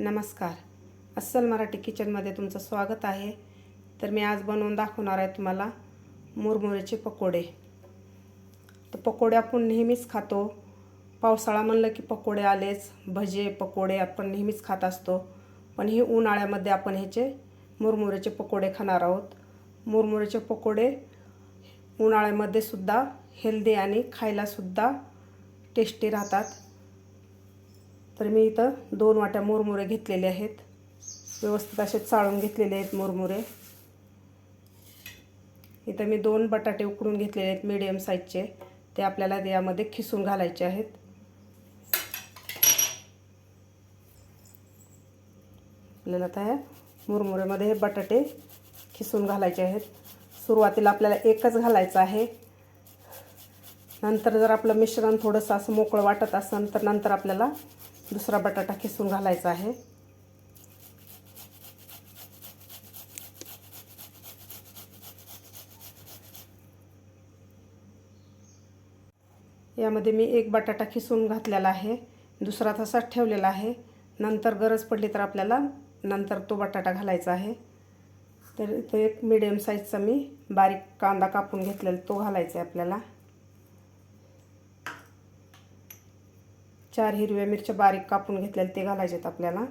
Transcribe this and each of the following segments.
नमस्कार. अस्सल मराठी किचनमध्ये तुमचं स्वागत आहे. तर मी आज बनवून दाखवणार आहे तुम्हाला मुरमुऱ्याचे पकोडे. तर पकोडे आपण नेहमीच खातो. पावसाळा म्हणलं की पकोडे आलेच भजे पकोडे आपण नेहमीच खात असतो. पण हे उन्हाळ्यामध्ये आपण ह्याचे मुरमुऱ्याचे पकोडे खाणार आहोत. मुरमुऱ्याचे पकोडे उन्हाळ्यामध्ये सुद्धा हेल्दी आणि खायलासुद्धा टेस्टी राहतात. तर मी इथं दोन वाट्या मुरमुरे घेतलेले आहेत. व्यवस्थित असे चाळून घेतलेले आहेत मुरमुरे. इथं मी दोन बटाटे उकडून घेतलेले आहेत मीडियम साईजचे ते आपल्याला यामध्ये खिसून घालायचे आहेत. आपल्याला त्या मुरमुऱ्यामध्ये हे बटाटे खिसून घालायचे आहेत. सुरुवातीला आपल्याला एकच घालायचं आहे. नंतर जर आपलं मिश्रण थोडंसं असं मोकळं वाटत असेल तर नंतर आपल्याला दुसरा बटाटा खिसून घालायचा आहे. यामध्ये मी एक बटाटा खिसून घातलेला आहे. दुसरा तसाच ठेवलेला आहे. नंतर गरज पडली तर आपल्याला नंतर तो बटाटा घालायचा आहे. तर इथं एक मिडियम साईजचा मी बारीक कांदा कापून घेतलेला तो घालायचा आहे आपल्याला. चार हिरव्या मिरच्या बारीक कापून घेतलेल्या ते घालायचे आहेत आपल्याला.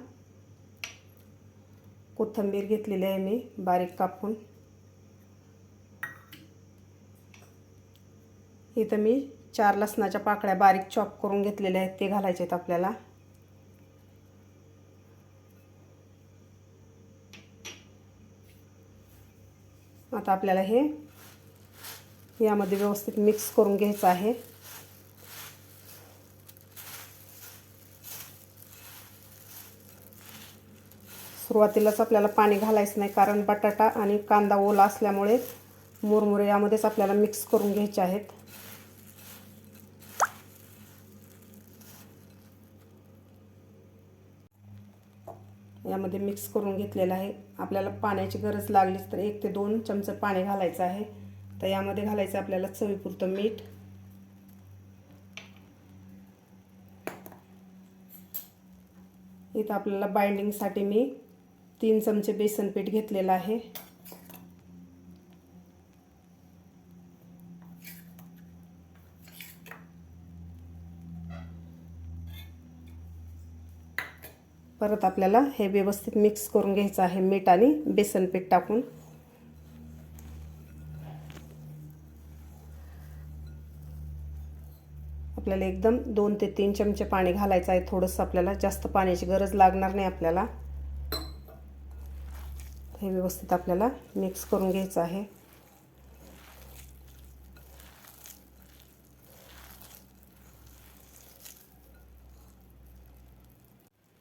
कोथिंबीर घेतलेली आहे मी बारीक कापून. इथं मी चार लसणाच्या पाकळ्या बारीक चॉप करून घेतलेल्या आहेत ते घालायचे आहेत आपल्याला. आता आपल्याला हे यामध्ये व्यवस्थित मिक्स करून घ्यायचं आहे. सुरुवातीलाच आपल्याला पाणी घालायचं नाही कारण बटाटा आणि कांदा ओला असल्यामुळे मुरमुरे यामध्येच आपल्याला मिक्स करून घ्यायचे आहेत. यामध्ये मिक्स करून घेतलेलं आहे. आपल्याला पाण्याची गरज लागलीच तर एक ते दोन चमचे पाणी घालायचं आहे. तर यामध्ये घालायचं आपल्याला चवीपुरतं मीठ. इथं आपल्याला बाइंडिंगसाठी मी तीन चमचे बेसन पीठ घेतलेलं आहे. परत आपल्याला हे व्यवस्थित मिक्स करून घ्यायचं आहे मीठ आणि बेसन पीठ टाकून. आपल्याला एकदम दोन ते तीन चमचे पाणी घालायचं आहे. थोडंसं आपल्याला जास्त पाण्याची गरज लागणार नाही आपल्याला. हे व्यवस्थित आपल्याला मिक्स करून घ्यायचं आहे.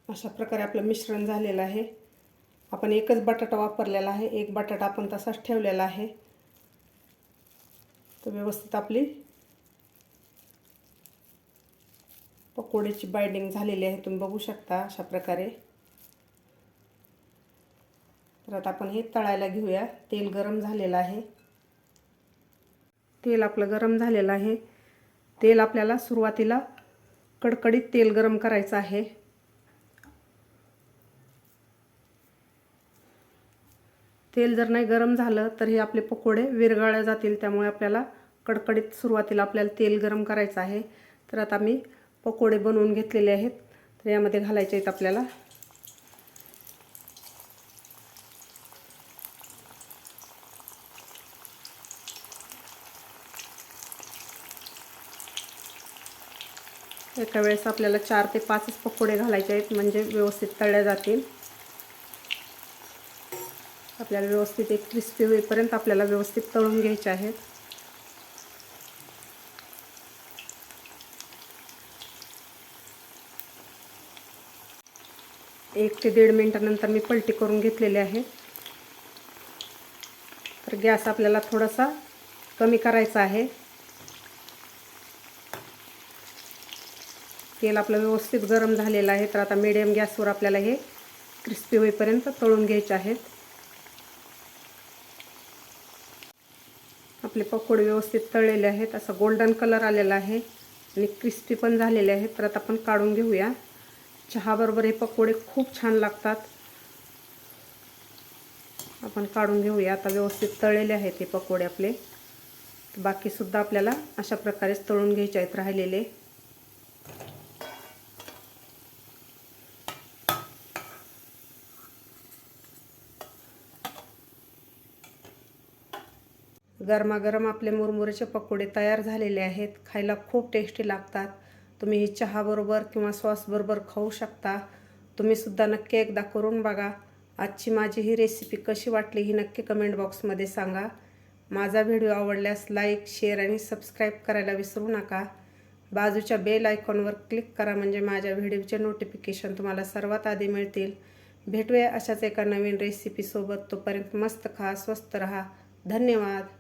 अशा प्रकारे आपलं मिश्रण झालेलं आहे. आपण एकच बटाटा वापरलेला आहे. एक बटाटा आपण तसाच ठेवलेला आहे. तर व्यवस्थित आपली पकोड्याची बाइंडिंग झालेली आहे. तुम्ही बघू शकता अशा प्रकारे. तर आता आपण हे तळायला घेऊया. तेल गरम झालेलं आहे. तेल आपलं गरम झालेलं आहे. तेल आपल्याला सुरुवातीला कडकडीत तेल गरम करायचं आहे. तेल जर नाही गरम झालं तर हे आपले पकोडे विरगाळ्या जातील. त्यामुळे आपल्याला कडकडीत सुरुवातीला आपल्याला तेल गरम करायचं आहे. तर आता मी पकोडे बनवून घेतलेले आहेत. तर यामध्ये घालायचे आहेत आपल्याला एका वेळेस आपल्याला चार ते पाचच पकोडे घालायचे आहेत म्हणजे व्यवस्थित तळल्या जातील. आपल्याला व्यवस्थित एक क्रिस्पी होईपर्यंत आपल्याला व्यवस्थित तळून घ्यायचे आहेत. एक ते दीड मिनटानंतर मी पलटी करून घेतलेले आहे. तर गॅस आपल्याला थोडासा कमी करायचा आहे. तेल आपलं व्यवस्थित गरम झालेलं आहे तर आता मिडियम गॅसवर आपल्याला हे क्रिस्पी होईपर्यंत तळून घ्यायचे आहेत. आपले पकोडे व्यवस्थित तळलेले आहेत असं गोल्डन कलर आलेला आहे आणि क्रिस्पी पण झालेले आहेत. तर आता आपण काढून घेऊया. चहाबरोबर हे पकोडे खूप छान लागतात. आपण काढून घेऊया. आता व्यवस्थित तळलेले आहेत हे पकोडे आपले. बाकीसुद्धा आपल्याला अशा प्रकारेच तळून घ्यायचे आहेत राहिलेले. गरमागरम आपले मुरमुऱ्याचे पकोडे तयार झालेले आहेत. खायला खूप टेस्टी लागतात. तुम्ही ही चहाबरोबर किंवा सॉसबरोबर खाऊ शकता. तुम्हीसुद्धा नक्की एकदा करून बघा. आजची माझी ही रेसिपी कशी वाटली ही नक्की कमेंट बॉक्समध्ये सांगा. माझा व्हिडिओ आवडल्यास लाईक शेअर आणि सबस्क्राईब करायला विसरू नका. बाजूच्या बेल आयकॉनवर क्लिक करा म्हणजे माझ्या व्हिडिओचे नोटिफिकेशन तुम्हाला सर्वात आधी मिळतील. भेटूया अशाच एका नवीन रेसिपीसोबत तोपर्यंत मस्त खा स्वस्त रहा. धन्यवाद.